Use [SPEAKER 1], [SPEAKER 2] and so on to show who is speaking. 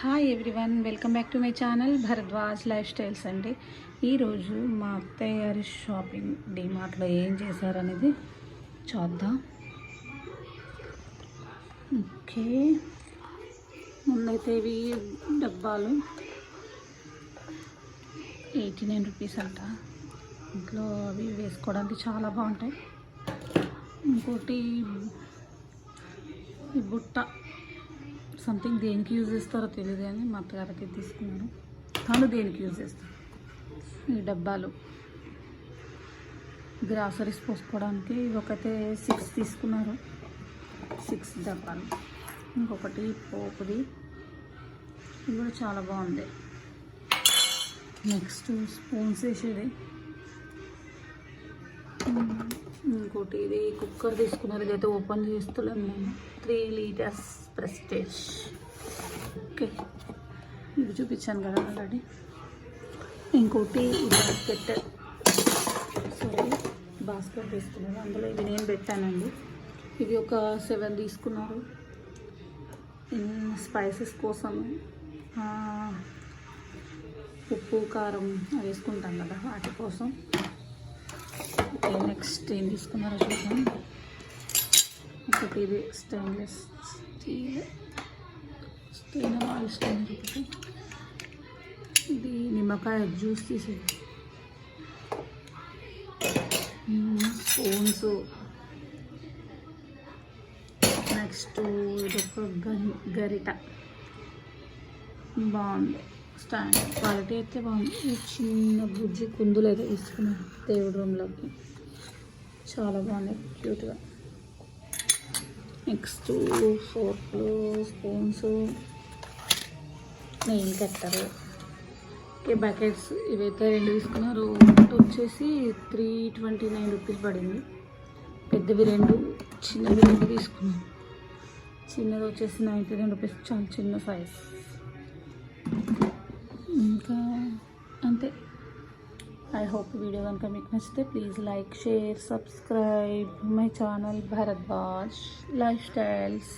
[SPEAKER 1] Hi everyone welcome back to my channel Bharadwaj lifestyles అండి ఈరోజు మా అత్తయ్య గారి షాపింగ్ డిమార్ట్లో ఏం చేశారనేది చూద్దాం. ఓకే. ముందైతే ఇవి డబ్బాలు. ఎయిటీ నైన్ రూపీస్ అంట. ఇంట్లో అవి వేసుకోవడానికి చాలా బాగుంటాయి. ఇంకోటి ఈ బుట్ట. సంథింగ్ దేనికి యూజ్ చేస్తారో తెలియదు కానీ మా అత్తగారికి తీసుకున్నాను. తను దేనికి యూజ్ చేస్తారు? ఈ డబ్బాలు. గ్రాసరీస్ పోసుకోవడానికి ఒకటే సిక్స్ తీసుకున్నారు. సిక్స్ డబ్బాలు. ఇంకొకటి పోపుది. ఇది కూడా చాలా బాగుంది. నెక్స్ట్ స్పూన్స్ వేసేది. ఇంకోటి ఇది కుక్కర్ తీసుకున్నారు ఇదైతే ఓపెన్ చేస్తున్నాను నేను త్రీ లీటర్స్ ప్రెస్టేజ్. ఓకే. ఇది చూపించాను కదా ఆల్రెడీ. ఇంకోటి బాస్కెట్ సారీ బాస్కెట్ తీసుకున్నారు. అందులో ఇవి నేను పెట్టానండి. ఇవి ఒక సెవెన్ తీసుకున్నారు. స్పైసెస్ కోసం ఉప్పు కారం వేసుకుంటాం కదా వాటి కోసం. ఓకే నెక్స్ట్ ఏం తీసుకున్నారో చూద్దాం. ఒకటి ఇది stainless steel. Stain oil stain ఒకటి ఇది నిమ్మకాయ జ్యూస్ తీసేది. స్పూన్స్. నెక్స్ట్ ఇదొక గరి గరిట. బాగుంది. స్టాండ్ క్వాలిటీ అయితే బాగుంది. చిన్న బుజ్జి కుందులు అయితే తీసుకున్నాను దేవుడి రూమ్లోకి. చాలా బాగున్నాయి. క్యూట్గా. Next ఫోర్క్లు spoons. Nail cutter okay buckets ఇవైతే రెండు తీసుకున్నారు. ఒకటి వచ్చేసి త్రీ ట్వంటీ నైన్ రూపీస్ పడింది. పెద్దవి రెండు చిన్నవి రెండు తీసుకున్నాను. చిన్నది వచ్చేసి నైంటీ నైన్ రూపీస్. చాలా చిన్న సైజ్. ఇంకా అంతే. ఐ హోప్ వీడియో కనుక మీకు నచ్చితే please like share subscribe my channel Bharadwaj lifestyles